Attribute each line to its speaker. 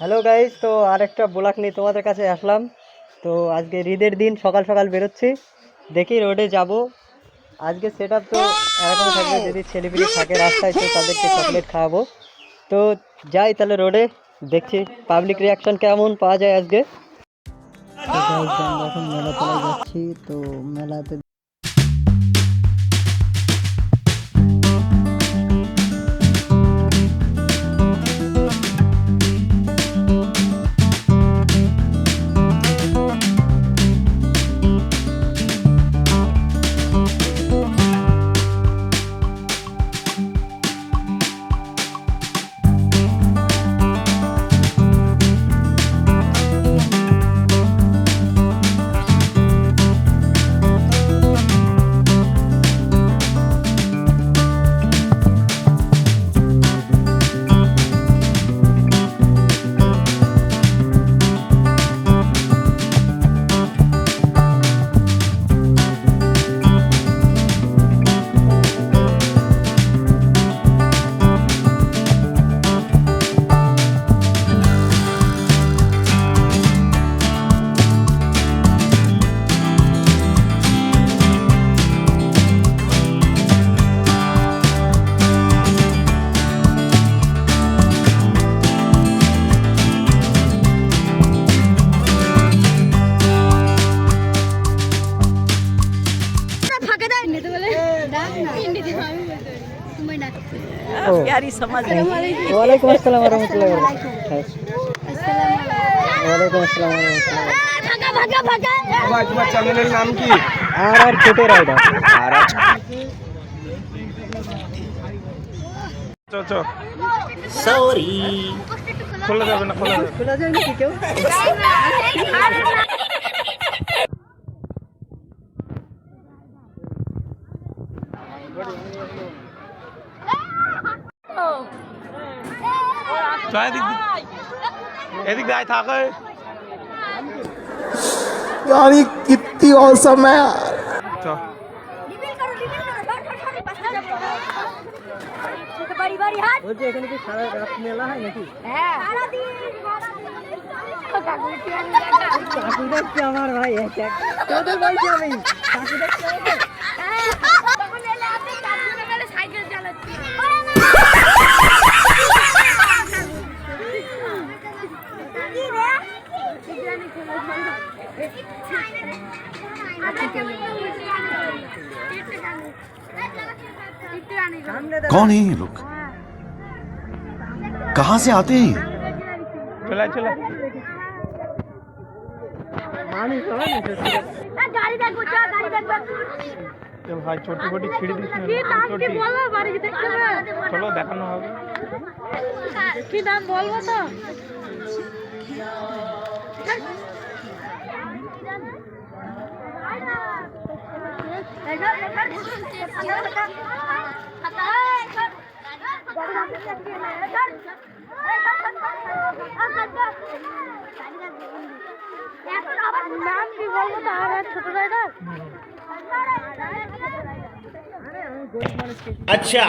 Speaker 1: Hello guys তো আরেকটা blog নিয়ে তোমাদের কাছে আসলাম। তো আজকে ঈদের দিন, সকাল সকাল বেরোচ্ছি। দেখি রোডে যাব। আজকে সেট তো এরকম থাকবে, যদি ছেলেপিলে থাকে রাস্তায়, তো তাদেরকে চকলেট খাওয়াবো। তো যাই তাহলে রোডে, দেখছি পাবলিক রিয়াকশন কেমন পাওয়া যায় আজকে। এখন মেলা যাচ্ছি। তো মেলাতে
Speaker 2: আমাকে দেয় না তো বলে ডাক
Speaker 3: না হিন্দি দিবা আমি
Speaker 4: সরি
Speaker 3: খোলা যাবে না খোলা যাবে
Speaker 1: খোলা যাবে কেউ
Speaker 3: এদিক দি- এদিক দায় থাক এই।
Speaker 5: यार ये कितनी औसम है यार
Speaker 3: চ
Speaker 2: ডিবিল করো ডিবিল করো
Speaker 5: कौन है ये लोग कहाँ से आते हैं ये?
Speaker 3: চলে আয়, চলে আয়।
Speaker 1: মানুষ হয় না সত্যি
Speaker 2: এ, গাড়ি দেখবো চ, গাড়ি দেখবো
Speaker 3: এ ভাই চটি ফটি ছিঁড়ে দিস না
Speaker 2: কি নাম কি
Speaker 3: চটি
Speaker 2: বলো বাড়ি দেখতে হবে
Speaker 3: চলো দেখানো হবে
Speaker 2: কি নাম বলবো তো নাম কি বলব তো আমার ছোট
Speaker 4: আচ্ছা।